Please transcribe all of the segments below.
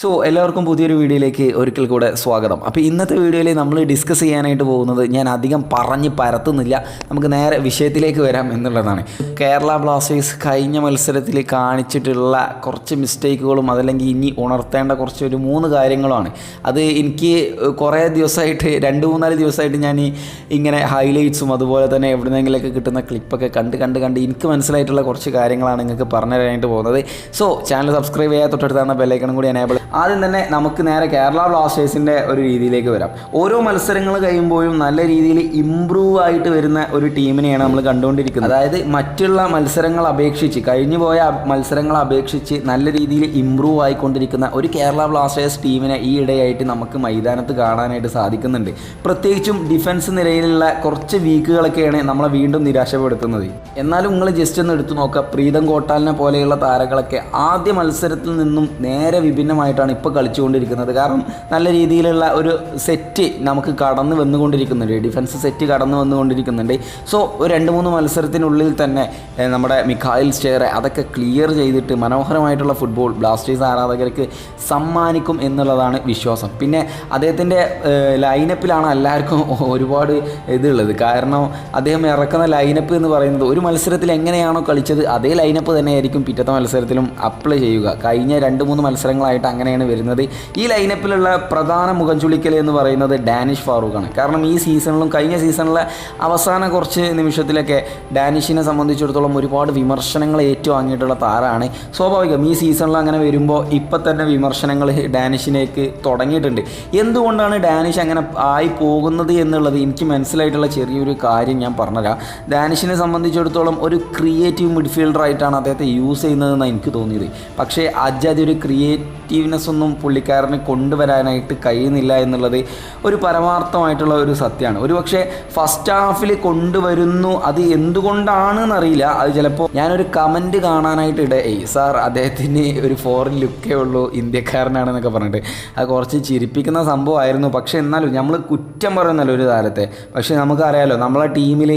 So എല്ലാവർക്കും പുതിയൊരു വീഡിയോയിലേക്ക് ഒരിക്കൽ കൂടെ സ്വാഗതം. അപ്പോൾ ഇന്നത്തെ വീഡിയോയിൽ നമ്മൾ ഡിസ്കസ് ചെയ്യാനായിട്ട് പോകുന്നത് ഞാൻ അധികം പറഞ്ഞ് പരത്തുന്നില്ല. നമുക്ക് നേരെ വിഷയത്തിലേക്ക് വരാം എന്നുള്ളതാണ്. കേരള ബ്ലാസ്റ്റേഴ്സ് കഴിഞ്ഞ മത്സരത്തിൽ കാണിച്ചിട്ടുള്ള കുറച്ച് മിസ്റ്റേക്കുകളും അതല്ലെങ്കിൽ ഇനി ഉണർത്തേണ്ട കുറച്ച് ഒരു മൂന്ന് കാര്യങ്ങളുമാണ്. അത് എനിക്ക് കുറേ ദിവസമായിട്ട് രണ്ട് മൂന്നാൽ ദിവസമായിട്ട് ഞാൻ ഇങ്ങനെ ഹൈലൈറ്റ്സും അതുപോലെ തന്നെ എവിടുന്നെങ്കിലൊക്കെ കിട്ടുന്ന ക്ലിപ്പൊക്കെ കണ്ട് കണ്ട് കണ്ട് എനിക്ക് മനസ്സിലായിട്ടുള്ള കുറച്ച് കാര്യങ്ങളാണ് നിങ്ങൾക്ക് പറഞ്ഞു തരാനായിട്ട് പോകുന്നത് സോ ചാനൽ സബ്സ്ക്രൈബ് ചെയ്യാൻ തൊട്ടടുത്താണ് ബെല്ലൈക്കണം കൂടി എനേബിൾ ആദ്യം തന്നെ നമുക്ക് നേരെ കേരള ബ്ലാസ്റ്റേഴ്സിന്റെ ഒരു രീതിയിലേക്ക് വരാം. ഓരോ മത്സരങ്ങൾ കഴിയുമ്പോഴും നല്ല രീതിയിൽ ഇമ്പ്രൂവ് ആയിട്ട് വരുന്ന ഒരു ടീമിനെയാണ് നമ്മൾ കണ്ടുകൊണ്ടിരിക്കുന്നത്. അതായത് മറ്റുള്ള മത്സരങ്ങൾ അപേക്ഷിച്ച് കഴിഞ്ഞു പോയ മത്സരങ്ങൾ അപേക്ഷിച്ച് നല്ല രീതിയിൽ ഇമ്പ്രൂവ് ആയിക്കൊണ്ടിരിക്കുന്ന ഒരു കേരള ബ്ലാസ്റ്റേഴ്സ് ടീമിനെ ഈ ഇടയായിട്ട് നമുക്ക് മൈതാനത്ത് കാണാനായിട്ട് സാധിക്കുന്നുണ്ട്. പ്രത്യേകിച്ചും ഡിഫൻസ് നിരയിലുള്ള കുറച്ച് വീക്കുകളൊക്കെയാണ് നമ്മളെ വീണ്ടും നിരാശപ്പെടുത്തുന്നത്. എന്നാലും നിങ്ങൾ ജസ്റ്റ് ഒന്ന് എടുത്തു നോക്കുക. പ്രീതം കോട്ടാലിനെ പോലെയുള്ള താരങ്ങളൊക്കെ ആദ്യ മത്സരത്തിൽ നിന്നും നേരെ വിഭിന്നമായിട്ടാണ് ഇപ്പോൾ കളിച്ചുകൊണ്ടിരിക്കുന്നത്. കാരണം നല്ല രീതിയിലുള്ള ഒരു സെറ്റ് നമുക്ക് കടന്നു വന്നുകൊണ്ടിരിക്കുന്നുണ്ട്. ഡിഫൻസ് സെറ്റ് കടന്നു വന്നുകൊണ്ടിരിക്കുന്നുണ്ട്. സോ ഒരു രണ്ട് മൂന്ന് മത്സരത്തിനുള്ളിൽ തന്നെ നമ്മുടെ മിഖായിൽ സ്റ്റേറെ അതൊക്കെ ക്ലിയർ ചെയ്തിട്ട് മനോഹരമായിട്ടുള്ള ഫുട്ബോൾ ബ്ലാസ്റ്റേഴ്സ് ആരാധകർക്ക് സമ്മാനിക്കും എന്നുള്ളതാണ് വിശ്വാസം. പിന്നെ അദ്ദേഹത്തിന്റെ ലൈനപ്പിലാണ് എല്ലാവർക്കും ഒരുപാട് ഇതുള്ളത്. കാരണം അദ്ദേഹം ഇറക്കുന്ന ലൈനപ്പ് എന്ന് പറയുന്നത് ഒരു മത്സരത്തിൽ എങ്ങനെയാണോ കളിച്ചത് അതേ ലൈനപ്പ് തന്നെയായിരിക്കും പിറ്റത്തെ മത്സരത്തിലും അപ്ലൈ ചെയ്യുക. കഴിഞ്ഞ രണ്ട് മൂന്ന് മത്സരങ്ങളായിട്ട് അങ്ങനെയാണ് വരുന്നത്. ഈ ലൈനപ്പിലുള്ള പ്രധാന മുഖം ചുളിക്കൽ എന്ന് പറയുന്നത് ഡാനിഷ് ഫാറൂഖാണ്. കാരണം ഈ സീസണിലും കഴിഞ്ഞ സീസണിലെ അവസാന കുറച്ച് നിമിഷത്തിലൊക്കെ ഡാനിഷിനെ സംബന്ധിച്ചിടത്തോളം ഒരുപാട് വിമർശനങ്ങൾ ഏറ്റുവാങ്ങിയിട്ടുള്ള താരമാണ്. സ്വാഭാവികം ഈ സീസണിൽ അങ്ങനെ വരുമ്പോൾ ഇപ്പം തന്നെ വിമർശനങ്ങൾ ഡാനിഷിനേക്ക് തുടങ്ങിയിട്ടുണ്ട്. എന്തുകൊണ്ടാണ് ഡാനിഷ് അങ്ങനെ ആയി പോകുന്നത് എന്നുള്ളത് എനിക്ക് മനസ്സിലായിട്ടുള്ള ചെറിയൊരു കാര്യം ഞാൻ പറഞ്ഞുതരാം. ഡാനിഷിനെ സംബന്ധിച്ചിടത്തോളം ഒരു ക്രിയേറ്റീവ് മിഡ്ഫീൽഡർ ആയിട്ടാണ് അദ്ദേഹത്തെ യൂസ് ചെയ്യുന്നതെന്നാണ് എനിക്ക് തോന്നിയത്. പക്ഷേ അജാദ് ഒരു ക്രിയേറ്റീവ്നെസ് ഒന്നും പുള്ളിക്കാരന് കൊണ്ടുവരാനായിട്ട് കഴിയുന്നില്ല എന്നുള്ളത് ഒരു പരമാർത്ഥമായിട്ടുള്ള ഒരു സത്യമാണ്. ഒരു പക്ഷേ ഫസ്റ്റ് ഹാഫിൽ കൊണ്ടുവരുന്നു അത് എന്തുകൊണ്ടാണ് എന്നറിയില്ല അത് ചിലപ്പോൾ ഞാനൊരു കമന്റ് കാണാനായിട്ട് ഇടയായി സാർ അദ്ദേഹത്തിന് ഒരു ഫോറിൻ ലുക്കേ ഉള്ളൂ ഇന്ത്യക്കാരനാണെന്നൊക്കെ പറഞ്ഞിട്ട്. അത് കുറച്ച് ചിരിപ്പിക്കുന്ന സംഭവമായിരുന്നു. പക്ഷേ എന്നാലും നമ്മൾ കുറ്റം പറയുന്നല്ലോ ഒരു താരത്തെ പക്ഷേ നമുക്കറിയാലോ നമ്മളെ ടീമിൽ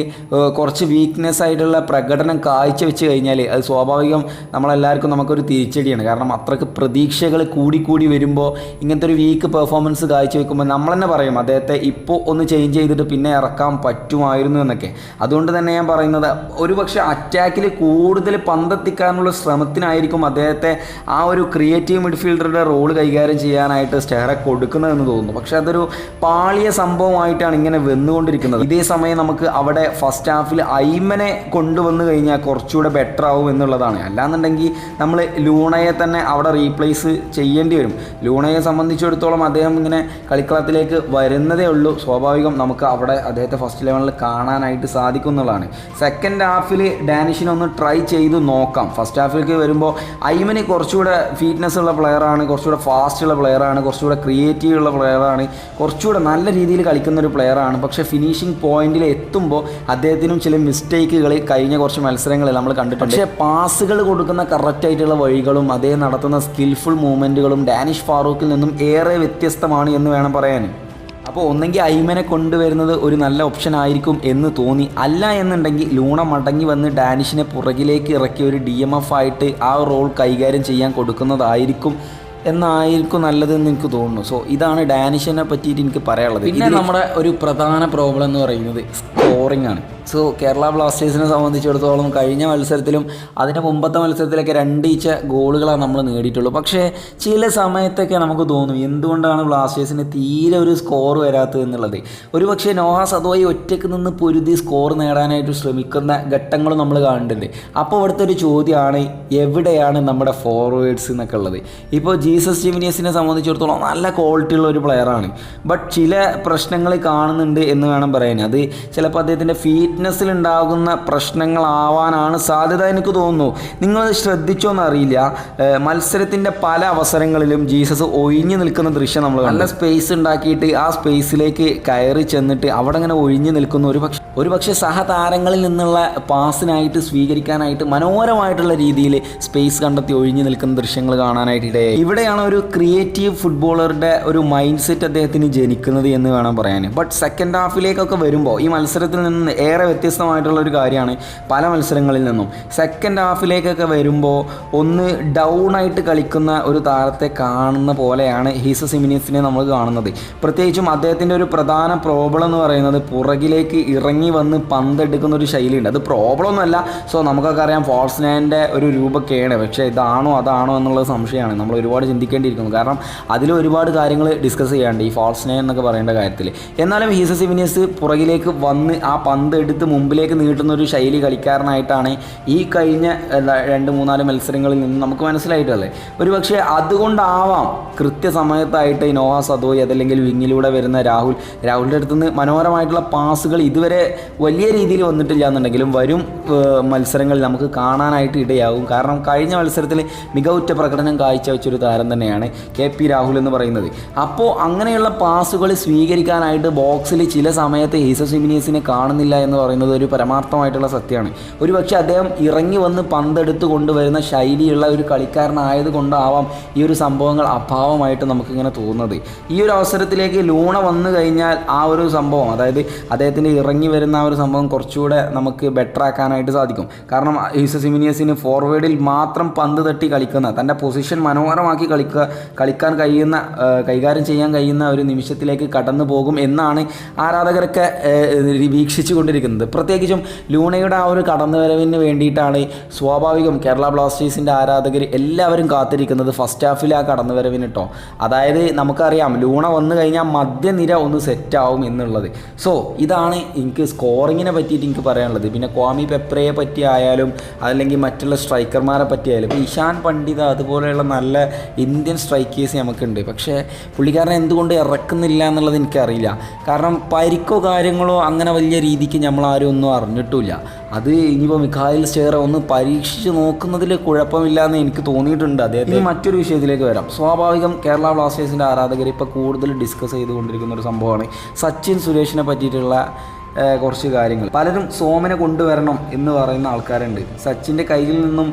കുറച്ച് വീക്ക്നെസ് ആയിട്ടുള്ള പ്രകടനം കാഴ്ച കാഴ്ചവെച്ച് കഴിഞ്ഞാൽ അത് സ്വാഭാവികം നമ്മളെല്ലാവർക്കും നമുക്കൊരു തിരിച്ചടിയാണ്. കാരണം അത്രയ്ക്ക് പ്രതീക്ഷകൾ കൂടിക്കൂടി വരുമ്പോൾ ഇങ്ങനത്തെ ഒരു വീക്ക് പെർഫോമൻസ് കാഴ്ചവെക്കുമ്പോൾ നമ്മൾ തന്നെ പറയും അദ്ദേഹത്തെ ഇപ്പോൾ ഒന്ന് ചേഞ്ച് ചെയ്തിട്ട് പിന്നെ ഇറക്കാൻ പറ്റുമായിരുന്നു എന്നൊക്കെ. അതുകൊണ്ട് തന്നെ ഞാൻ പറയുന്നത് ഒരുപക്ഷെ അറ്റാക്കിൽ കൂടുതൽ പന്തെത്തിക്കാനുള്ള ശ്രമത്തിനായിരിക്കും അദ്ദേഹത്തെ ആ ഒരു ക്രിയേറ്റീവ് മിഡ്ഫീൽഡറുടെ റോൾ കൈകാര്യം ചെയ്യാനായിട്ട് സ്റ്റെഹറെ കൊടുക്കുന്നതെന്ന് തോന്നുന്നു. പക്ഷേ അതൊരു പാളിയ സംഭവമായിട്ടാണ് ഇങ്ങനെ വന്നുകൊണ്ടിരിക്കുന്നത്. ഇതേ സമയം നമുക്ക് അവിടെ ഫസ്റ്റ് ഹാഫിൽ ഐമനെ കൊണ്ടുവന്നു കഴിഞ്ഞാൽ കുറച്ചുകൂടെ ബെറ്റർ ആവും എന്നുള്ളതാണ്. അല്ലാന്നുണ്ടെങ്കിൽ നമ്മൾ ലൂണയെ തന്നെ അവിടെ റീപ്ലേസ് ചെയ്യേണ്ടി വരും. ലൂണയെ സംബന്ധിച്ചിടത്തോളം അദ്ദേഹം ഇങ്ങനെ കളിക്കളത്തിലേക്ക് വരുന്നതേ ഉള്ളൂ. സ്വാഭാവികം നമുക്ക് അവിടെ അദ്ദേഹത്തെ ഫസ്റ്റ് ലെവലിൽ കാണാനായിട്ട് സാധിക്കും എന്നുള്ളതാണ്. സെക്കൻഡ് ഹാഫിൽ ഡാനിഷിനൊന്ന് ട്രൈ ചെയ്ത് നോക്കാം. ഫസ്റ്റ് ഹാഫിലേക്ക് വരുമ്പോൾ ഐമന് കുറച്ചുകൂടെ ഫിറ്റ്നസ് ഉള്ള പ്ലെയറാണ് കുറച്ചുകൂടെ ഫാസ്റ്റ് ഉള്ള പ്ലെയറാണ് കുറച്ചുകൂടെ ക്രിയേറ്റീവ് ഉള്ള പ്ലെയറാണ് കുറച്ചുകൂടെ നല്ല രീതിയിൽ കളിക്കുന്ന ഒരു പ്ലെയറാണ് പക്ഷേ ഫിനിഷിംഗ് പോയിന്റിൽ എത്തുമ്പോൾ അദ്ദേഹത്തിനും ചില മിസ്റ്റേക്കുകൾ കഴിഞ്ഞ കുറച്ച് മത്സരങ്ങളിൽ നമ്മൾ കണ്ടിട്ടുണ്ട്. പക്ഷേ പാസുകൾ കൊടുക്കുന്ന കറക്റ്റ് ആയിട്ടുള്ള വഴികളും അദ്ദേഹം നടത്തുന്ന സ്കിൽഫുൾ മൂവ്മെന്റുകളും ഡാനിഷ് ഫാറൂഖിൽ നിന്നും ഏറെ വ്യത്യസ്തമാണ് എന്ന് വേണം പറയാൻ. അപ്പോൾ ഒന്നെങ്കിൽ ഐമനെ കൊണ്ടുവരുന്നത് ഒരു നല്ല ഓപ്ഷൻ ആയിരിക്കും എന്ന് തോന്നി. അല്ല എന്നുണ്ടെങ്കിൽ ലൂണ മടങ്ങി വന്ന് ഡാനിഷിനെ പുറകിലേക്ക് ഇറക്കി ഒരു ഡി എം എഫ് ആയിട്ട് ആ റോൾ കൈകാര്യം ചെയ്യാൻ കൊടുക്കുന്നതായിരിക്കും എന്നായിരിക്കും നല്ലതെന്ന് എനിക്ക് തോന്നുന്നു. സോ ഇതാണ് ഡാനിഷിനെ പറ്റിയിട്ട് എനിക്ക് പറയാനുള്ളത്. പിന്നെ നമ്മുടെ ഒരു പ്രധാന പ്രോബ്ലം എന്ന് പറയുന്നത് സ്കോറിംഗ് ആണ്. സോ കേരള ബ്ലാസ്റ്റേഴ്സിനെ സംബന്ധിച്ചിടത്തോളം കഴിഞ്ഞ മത്സരത്തിലും അതിന്റെ മുമ്പത്തെ മത്സരത്തിലൊക്കെ രണ്ടീച്ച ഗോളുകളാണ് നമ്മൾ നേടിയിട്ടുള്ളൂ. പക്ഷേ ചില സമയത്തൊക്കെ നമുക്ക് തോന്നും എന്തുകൊണ്ടാണ് ബ്ലാസ്റ്റേഴ്സിന് തീരെ ഒരു സ്കോർ വരാത്തത് എന്നുള്ളത്? ഒരു പക്ഷേ നോഹ സദോയി ഒറ്റയ്ക്ക് നിന്ന് പൊരുതി സ്കോർ നേടാനായിട്ട് ശ്രമിക്കുന്ന ഘട്ടങ്ങളും നമ്മൾ കാണുന്നുണ്ട്. അപ്പോൾ ഇവിടുത്തെ ഒരു ചോദ്യമാണ് എവിടെയാണ് നമ്മുടെ ഫോർവേഡ്സ് എന്നൊക്കെ ഉള്ളത്? ഇപ്പോൾ ജീസസ് ജിമിനിയസിനെ സംബന്ധിച്ചിടത്തോളം നല്ല ക്വാളിറ്റി ഉള്ള ഒരു പ്ലെയറാണ് ബട്ട് ചില പ്രശ്നങ്ങൾ കാണുന്നുണ്ട് എന്ന് വേണം പറയാൻ. അത് ചിലപ്പോൾ അദ്ദേഹത്തിന്റെ ഫിറ്റ്നസ്സിൽ ഉണ്ടാകുന്ന പ്രശ്നങ്ങളാവാനാണ് സാധ്യത എനിക്ക് തോന്നുന്നു. നിങ്ങൾ ശ്രദ്ധിച്ചോന്ന് അറിയില്ല മത്സരത്തിന്റെ പല അവസരങ്ങളിലും ജീസസ് ഒഴിഞ്ഞു നിൽക്കുന്ന ദൃശ്യം നമ്മൾ നല്ല സ്പേസ് ഉണ്ടാക്കിയിട്ട് ആ സ്പേസിലേക്ക് കയറി ചെന്നിട്ട് അവിടെ അങ്ങനെ ഒഴിഞ്ഞു നിൽക്കുന്ന ഒരു പക്ഷെ ഒരു പക്ഷേ സഹതാരങ്ങളിൽ നിന്നുള്ള പാസിനായിട്ട് സ്വീകരിക്കാനായിട്ട് മനോഹരമായിട്ടുള്ള രീതിയിൽ സ്പേസ് കണ്ടെത്തി ഒഴിഞ്ഞു നിൽക്കുന്ന ദൃശ്യങ്ങൾ കാണാനായിട്ട് ഇടയായി. ഇവിടെയാണ് ഒരു ക്രിയേറ്റീവ് ഫുട്ബോളറുടെ ഒരു മൈൻഡ് സെറ്റ് അദ്ദേഹത്തിന് ജനിക്കുന്നത് എന്ന് വേണം പറയാൻ. ബട്ട് സെക്കൻഡ് ഹാഫിലേക്കൊക്കെ വരുമ്പോൾ ഈ മത്സരത്തിൽ നിന്ന് ഏറെ വ്യത്യസ്തമായിട്ടുള്ള ഒരു കാര്യമാണ് പല മത്സരങ്ങളിൽ നിന്നും. സെക്കൻഡ് ഹാഫിലേക്കൊക്കെ വരുമ്പോൾ ഒന്ന് ഡൗൺ ആയിട്ട് കളിക്കുന്ന ഒരു താരത്തെ കാണുന്ന പോലെയാണ് ഹീസ സിമിനിയസിനെ നമ്മൾ കാണുന്നത്. പ്രത്യേകിച്ചും അദ്ദേഹത്തിന്റെ ഒരു പ്രധാന പ്രോബ്ലം എന്ന് പറയുന്നത് പുറകിലേക്ക് ഇറങ്ങി വന്ന് പന്തെടുക്കുന്ന ഒരു ശൈലിയുണ്ട്. അത് പ്രോബ്ലം ഒന്നുമല്ല സോ നമുക്കൊക്കെ അറിയാം ഫോൾസ് നയന്റെ ഒരു രൂപക്കെയാണ് പക്ഷേ ഇതാണോ അതാണോ എന്നുള്ള സംശയമാണ്. നമ്മൾ ഒരുപാട് ചിന്തിക്കേണ്ടിയിരിക്കുന്നു. കാരണം അതിൽ ഒരുപാട് കാര്യങ്ങൾ ഡിസ്കസ് ചെയ്യാണ്ട് ഈ ഫോൾസ് നയൻ എന്നൊക്കെ പറയേണ്ട കാര്യത്തിൽ. എന്നാലും ഹീസ സിമിനിയസ് പുറകിലേക്ക് വന്ന് ആ പന്ത് എടുത്ത് മുമ്പിലേക്ക് നീട്ടുന്ന ഒരു ശൈലി കളിക്കാരനായിട്ടാണ് ഈ കഴിഞ്ഞ രണ്ട് മൂന്നാൽ മത്സരങ്ങളിൽ നിന്ന് നമുക്ക് മനസ്സിലായിട്ടുള്ളത്. ഒരു പക്ഷേ അതുകൊണ്ടാവാം കൃത്യസമയത്തായിട്ട് നോഹ സദോയ് അതല്ലെങ്കിൽ വിങ്ങിലൂടെ വരുന്ന രാഹുൽ രാഹുലിന്റെ അടുത്ത് നിന്ന് മനോഹരമായിട്ടുള്ള പാസുകൾ ഇതുവരെ വലിയ രീതിയിൽ വന്നിട്ടില്ല എന്നുണ്ടെങ്കിലും വരും മത്സരങ്ങളിൽ നമുക്ക് കാണാനായിട്ട് ഇടയാകും. കാരണം കഴിഞ്ഞ മത്സരത്തിൽ മികവുറ്റ പ്രകടനം കാഴ്ചവെച്ചൊരു താരം തന്നെയാണ് കെ പി രാഹുൽ എന്ന് പറയുന്നത്. അപ്പോൾ അങ്ങനെയുള്ള പാസുകൾ സ്വീകരിക്കാനായിട്ട് ബോക്സിൽ ചില സമയത്ത് ഹീസ ഇമിനിയസിനെ കാണുന്നില്ല എന്ന് പറയുന്നത് ഒരു പരമാർത്ഥമായിട്ടുള്ള സത്യമാണ്. ഒരു പക്ഷേ അദ്ദേഹം ഇറങ്ങി വന്ന് പന്തെടുത്ത് കൊണ്ടുവരുന്ന ശൈലിയുള്ള ഒരു കളിക്കാരനായത് കൊണ്ടാവാം ഈ ഒരു സംഭവങ്ങൾ അഭാവമായിട്ട് നമുക്കിങ്ങനെ തോന്നുന്നത്. ഈ ഒരു അവസരത്തിലേക്ക് ലൂണ വന്നു കഴിഞ്ഞാൽ ആ ഒരു സംഭവം അതായത് അദ്ദേഹത്തിന്റെ ഇറങ്ങി വരുന്ന ആ ഒരു സംഭവം കുറച്ചുകൂടെ നമുക്ക് ബെറ്റർ ആക്കാനായിട്ട് സാധിക്കും. കാരണം ഈസ സിമിനിയസിന് ഫോർവേഡിൽ മാത്രം പന്ത് തട്ടി കളിക്കുന്ന തന്റെ പൊസിഷൻ മനോഹരമാക്കി കളിക്കുക കളിക്കാൻ കഴിയുന്ന കൈകാര്യം ചെയ്യാൻ കഴിയുന്ന ഒരു നിമിഷത്തിലേക്ക് കടന്നു പോകും എന്നാണ് ആരാധകരൊക്കെ വീക്ഷിച്ചു പ്രത്യേകിച്ചും ലൂണയുടെ ആ ഒരു കടന്നുവരവിന് വേണ്ടിയിട്ടാണ് സ്വാഭാവികം കേരള ബ്ലാസ്റ്റേഴ്സിന്റെ ആരാധകർ എല്ലാവരും കാത്തിരിക്കുന്നത് ഫസ്റ്റ് ഹാഫിൽ ആ കടന്നുവരവിന് കേട്ടോ അതായത് നമുക്കറിയാം ലൂണ വന്നു കഴിഞ്ഞാൽ മധ്യനിര ഒന്ന് സെറ്റാവും എന്നുള്ളത്. സോ ഇതാണ് എനിക്ക് സ്കോറിങ്ങിനെ പറ്റിയിട്ട് എനിക്ക് പറയാനുള്ളത്. പിന്നെ ക്വാമി പെപ്രയെ പറ്റി ആയാലും അതല്ലെങ്കിൽ മറ്റുള്ള സ്ട്രൈക്കർമാരെ പറ്റിയായാലും ഇപ്പോൾ ഇഷാൻ പണ്ഡിത അതുപോലെയുള്ള നല്ല ഇന്ത്യൻ സ്ട്രൈക്കേഴ്സ് നമുക്കുണ്ട്. പക്ഷേ പുള്ളിക്കാരനെ എന്തുകൊണ്ട് ഇറക്കുന്നില്ല എന്നുള്ളത് എനിക്കറിയില്ല. കാരണം പരിക്കോ കാര്യങ്ങളോ അങ്ങനെ വലിയ രീതിക്ക് നമ്മളാരും ഒന്നും അറിഞ്ഞിട്ടില്ല. അത് ഇനിയിപ്പോൾ മിഖായിൽ സ്റ്റേറെ ഒന്ന് പരീക്ഷിച്ച് നോക്കുന്നതിൽ കുഴപ്പമില്ല എന്ന് എനിക്ക് തോന്നിയിട്ടുണ്ട് അദ്ദേഹത്തിന് മറ്റൊരു വിഷയത്തിലേക്ക് വരാം. സ്വാഭാവികം കേരള ബ്ലാസ്റ്റേഴ്സിന്റെ ആരാധകർ ഇപ്പോൾ കൂടുതൽ ഡിസ്കസ് ചെയ്തുകൊണ്ടിരിക്കുന്ന ഒരു സംഭവമാണ് സച്ചിൻ സുരേഷിനെ പറ്റിയിട്ടുള്ള കുറച്ച് കാര്യങ്ങൾ. പലരും സോമനെ കൊണ്ടുവരണം എന്ന് പറയുന്ന ആൾക്കാരുണ്ട്. സച്ചിന്റെ കയ്യിൽ നിന്നും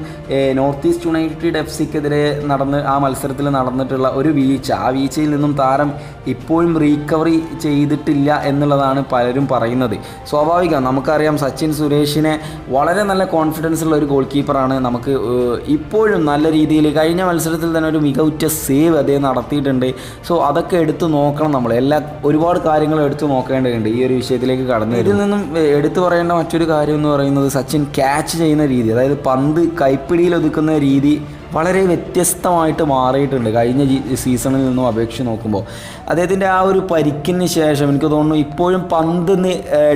നോർത്ത് ഈസ്റ്റ് യുണൈറ്റഡ് എഫ് സിക്കെതിരെ നടന്ന് ആ മത്സരത്തിൽ നടന്നിട്ടുള്ള ഒരു വീഴ്ച. ആ വീഴ്ചയിൽ നിന്നും താരം ഇപ്പോഴും റീകവറി ചെയ്തിട്ടില്ല എന്നുള്ളതാണ് പലരും പറയുന്നത്. സ്വാഭാവികം നമുക്കറിയാം സച്ചിൻ സുരേഷിനെ വളരെ നല്ല കോൺഫിഡൻസ് ഉള്ള ഒരു ഗോൾ കീപ്പറാണ് നമുക്ക് ഇപ്പോഴും നല്ല രീതിയിൽ കഴിഞ്ഞ മത്സരത്തിൽ തന്നെ ഒരു മികവുറ്റ സേവ് അദ്ദേഹം നടത്തിയിട്ടുണ്ട്. സോ അതൊക്കെ എടുത്തു നോക്കണം നമ്മൾ. എല്ലാ ഒരുപാട് കാര്യങ്ങൾ എടുത്തു നോക്കേണ്ടതുണ്ട് ഈ ഒരു വിഷയത്തിലേക്ക് കടന്നു. ഇതിൽ നിന്നും എടുത്തു പറയേണ്ട മറ്റൊരു കാര്യം എന്ന് പറയുന്നത് സച്ചിൻ ക്യാച്ച് ചെയ്യുന്ന രീതി അതായത് പന്ത് കൈപ്പിടിയിൽ ഒതുക്കുന്ന രീതി വളരെ വ്യത്യസ്തമായിട്ട് മാറിയിട്ടുണ്ട്. കഴിഞ്ഞ സീസണിൽ നിന്നും അപേക്ഷിച്ച് നോക്കുമ്പോൾ. അദ്ദേഹത്തിന്റെ ആ ഒരു പരിക്കിന് ശേഷം എനിക്ക് തോന്നുന്നു ഇപ്പോഴും പന്ത്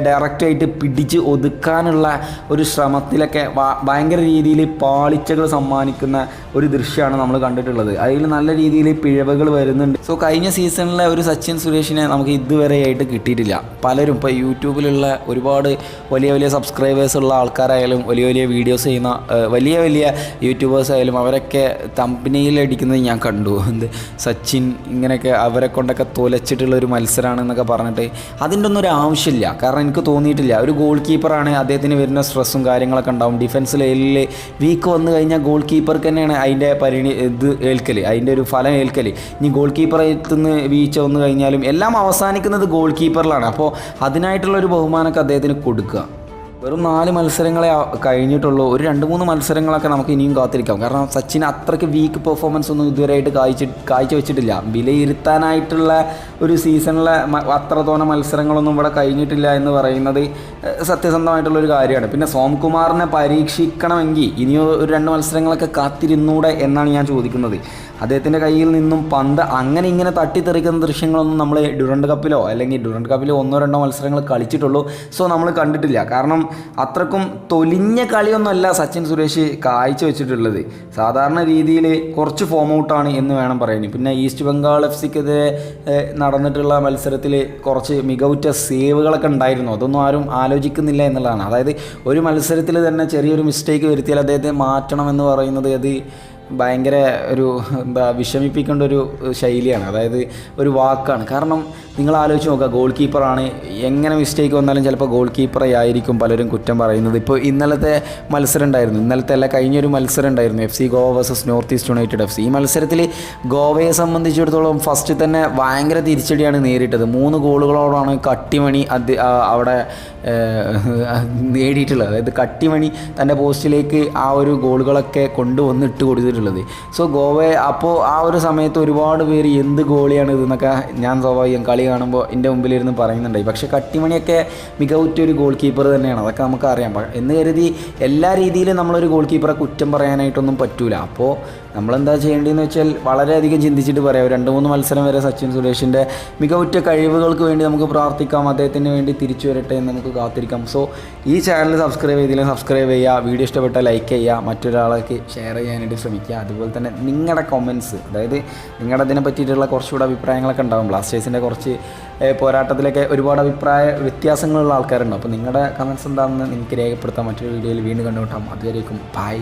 ഡയറക്റ്റായിട്ട് പിടിച്ച് ഒതുക്കാനുള്ള ഒരു ശ്രമത്തിലൊക്കെ ഭയങ്കര രീതിയിൽ പാളിച്ചകൾ സമ്മാനിക്കുന്ന ഒരു ദൃശ്യമാണ് നമ്മൾ കണ്ടിട്ടുള്ളത്. അതിൽ നല്ല രീതിയിൽ പിഴവുകൾ വരുന്നുണ്ട്. സോ കഴിഞ്ഞ സീസണിലെ ഒരു സച്ചിൻ സുരേഷിനെ നമുക്ക് ഇതുവരെയായിട്ട് കിട്ടിയിട്ടില്ല. പലരും ഇപ്പോൾ യൂട്യൂബിലുള്ള ഒരുപാട് വലിയ വലിയ സബ്സ്ക്രൈബേഴ്സ് ഉള്ള ആൾക്കാരായാലും വലിയ വലിയ വീഡിയോസ് ചെയ്യുന്ന വലിയ വലിയ യൂട്യൂബേഴ്സ് ആയാലും അവരൊക്കെ തമ്പനിയിൽ അടിക്കുന്നത് ഞാൻ കണ്ടു. എന്ത് സച്ചിൻ ഇങ്ങനെയൊക്കെ അവരെ കൊണ്ടൊക്കെ തൊലച്ചിട്ടുള്ള ഒരു മത്സരമാണ് എന്നൊക്കെ പറഞ്ഞിട്ട് അതിന്റെ ഒന്നും ഒരു ആവശ്യമില്ല. കാരണം എനിക്ക് തോന്നിയിട്ടില്ല. ഒരു ഗോൾ കീപ്പറാണ് അദ്ദേഹത്തിന് വരുന്ന സ്ട്രെസ്സും കാര്യങ്ങളൊക്കെ ഉണ്ടാവും. ഡിഫൻസ് ലൈനിൽ വീക്ക് വന്നു കഴിഞ്ഞാൽ ഗോൾ കീപ്പർക്ക് തന്നെയാണ് അതിന്റെ പരിണി ഇത് ഏൽക്കൽ അതിന്റെ ഒരു ഫലം ഏൽക്കൽ ഇനി ഗോൾ കീപ്പർ എത്തുന്ന വീഴ്ച വന്നു കഴിഞ്ഞാലും എല്ലാം അവസാനിക്കുന്നത് ഗോൾ കീപ്പറിലാണ് അപ്പോൾ അതിനായിട്ടുള്ള ഒരു ബഹുമാനമൊക്കെ അദ്ദേഹത്തിന് കൊടുക്കുക. വെറും നാല് മത്സരങ്ങളെ കഴിഞ്ഞിട്ടുള്ളൂ. ഒരു രണ്ട് മൂന്ന് മത്സരങ്ങളൊക്കെ നമുക്ക് ഇനിയും കാത്തിരിക്കാം. കാരണം സച്ചിൻ അത്രയ്ക്ക് വീക്ക് പെർഫോമൻസ് ഒന്നും ഇതുവരെയായിട്ട് കാഴ്ച കാഴ്ച വെച്ചിട്ടില്ല. വിലയിരുത്താനായിട്ടുള്ള ഒരു സീസണിലെ അത്രത്തോളം മത്സരങ്ങളൊന്നും ഇവിടെ കഴിഞ്ഞിട്ടില്ല എന്ന് പറയുന്നത് സത്യസന്ധമായിട്ടുള്ള ഒരു കാര്യമാണ്. പിന്നെ സോംകുമാറിനെ പരീക്ഷിക്കണമെങ്കിൽ ഇനിയോ ഒരു രണ്ട് മത്സരങ്ങളൊക്കെ കാത്തിരുന്നൂടെ എന്നാണ് ഞാൻ ചോദിക്കുന്നത്. അദ്ദേഹത്തിന്റെ കയ്യിൽ നിന്നും പന്ത് അങ്ങനെ ഇങ്ങനെ തട്ടിത്തെറിക്കുന്ന ദൃശ്യങ്ങളൊന്നും നമ്മൾ ഡുറണ്ട് കപ്പിലോ അല്ലെങ്കിൽ ഡുറണ്ട് കപ്പിലോ ഒന്നോ രണ്ടോ മത്സരങ്ങൾ കളിച്ചിട്ടുള്ളൂ. സോ നമ്മൾ കണ്ടിട്ടില്ല. കാരണം അത്രക്കും തൊലിഞ്ഞ കളിയൊന്നുമല്ല സച്ചിൻ സുരേഷ് കാഴ്ച വെച്ചിട്ടുള്ളത്. സാധാരണ രീതിയിൽ കുറച്ച് ഫോം ഔട്ടാണ് എന്ന് വേണം പറയാൻ. പിന്നെ ഈസ്റ്റ് ബംഗാൾ എഫ് സിക്കെതിരെ നടന്നിട്ടുള്ള മത്സരത്തിൽ കുറച്ച് മികവുറ്റ സേവുകളൊക്കെ ഉണ്ടായിരുന്നു. അതൊന്നും ആരും ആലോചിക്കുന്നില്ല എന്നുള്ളതാണ്. അതായത് ഒരു മത്സരത്തിൽ തന്നെ ചെറിയൊരു മിസ്റ്റേക്ക് വരുത്തിയാൽ അദ്ദേഹത്തെ മാറ്റണം എന്ന് പറയുന്നത് അത് ഭയങ്കര ഒരു എന്താ വിഷമിപ്പിക്കേണ്ട ഒരു ശൈലിയാണ്. അതായത് ഒരു വാക്കാണ്. കാരണം നിങ്ങൾ ആലോചിച്ച് നോക്കുക ഗോൾ കീപ്പറാണ് എങ്ങനെ മിസ്റ്റേക്ക് വന്നാലും ചിലപ്പോൾ ഗോൾ കീപ്പറെ ആയിരിക്കും പലരും കുറ്റം പറയുന്നത്. ഇപ്പോൾ ഇന്നലത്തെ മത്സരം ഉണ്ടായിരുന്നു ഇന്നലത്തെ അല്ല കഴിഞ്ഞൊരു മത്സരം ഉണ്ടായിരുന്നു F C Goa versus North East United F C. ഈ മത്സരത്തിൽ ഗോവയെ സംബന്ധിച്ചിടത്തോളം ഫസ്റ്റ് തന്നെ ഭയങ്കര തിരിച്ചടിയാണ് നേരിട്ടത്. മൂന്ന് ഗോളുകളോടാണ് കട്ടിമണി അത് അവിടെ നേടിയിട്ടുള്ളത്. അതായത് കട്ടിമണി തന്റെ പോസ്റ്റിലേക്ക് ആ ഒരു ഗോളുകളൊക്കെ കൊണ്ടുവന്ന് ഇട്ട് കൊടുത്തിട്ടുള്ളത് സോ ഗോവയെ അപ്പോൾ ആ ഒരു സമയത്ത് ഒരുപാട് പേര് എന്ത് ഗോളിയാണ് ഇതെന്നൊക്കെ ഞാൻ സ്വാഭാവികം കളി കാണുമ്പോൾ എന്റെ മുമ്പിലിരുന്ന് പറയുന്നുണ്ടായി. പക്ഷേ കട്ടിമണിയൊക്കെ മികവുറ്റ ഒരു ഗോൾ കീപ്പർ തന്നെയാണ്. അതൊക്കെ നമുക്ക് അറിയാം. എന്ന് കരുതി എല്ലാ രീതിയിലും നമ്മളൊരു ഗോൾ കീപ്പറെ കുറ്റം പറയാനായിട്ടൊന്നും പറ്റൂല. അപ്പോൾ നമ്മളെന്താ ചെയ്യേണ്ടതെന്ന് വെച്ചാൽ വളരെയധികം ചിന്തിച്ചിട്ട് പറയാം. രണ്ട് മൂന്ന് മത്സരം വരെ സച്ചിൻ സുരേഷിന്റെ മികവുറ്റ കഴിവുകൾക്ക് വേണ്ടി നമുക്ക് പ്രാർത്ഥിക്കാം. അദ്ദേഹത്തിന് വേണ്ടി തിരിച്ചു വരട്ടെ എന്ന് നമുക്ക് കാത്തിരിക്കാം. സോ ഈ ചാനൽ സബ്സ്ക്രൈബ് ചെയ്തില്ല സബ്സ്ക്രൈബ് ചെയ്യുക. വീഡിയോ ഇഷ്ടപ്പെട്ടാൽ ലൈക്ക് ചെയ്യുക. മറ്റൊരാളേക്ക് ഷെയർ ചെയ്യാനായിട്ട് ശ്രമിക്കുക. അതുപോലെ തന്നെ നിങ്ങളുടെ കൊമൻസ് അതായത് നിങ്ങളുടെ അതിനെ പറ്റിയിട്ടുള്ള കുറച്ചുകൂടെ അഭിപ്രായങ്ങളൊക്കെ ഉണ്ടാകും ബ്ലാസ്റ്റേഴ്സിന്റെ കുറച്ച് പോരാട്ടത്തിലൊക്കെ ഒരുപാട് അഭിപ്രായ വ്യത്യാസങ്ങളുള്ള ആൾക്കാരുണ്ട്. അപ്പോൾ നിങ്ങളുടെ കമൻസ് എന്താണെന്ന് നിങ്ങൾക്ക് രേഖപ്പെടുത്താം മറ്റൊരു വീഡിയോയിൽ വീണ്ടും കണ്ടുമുട്ടാം. അതുവരേക്കും ബൈ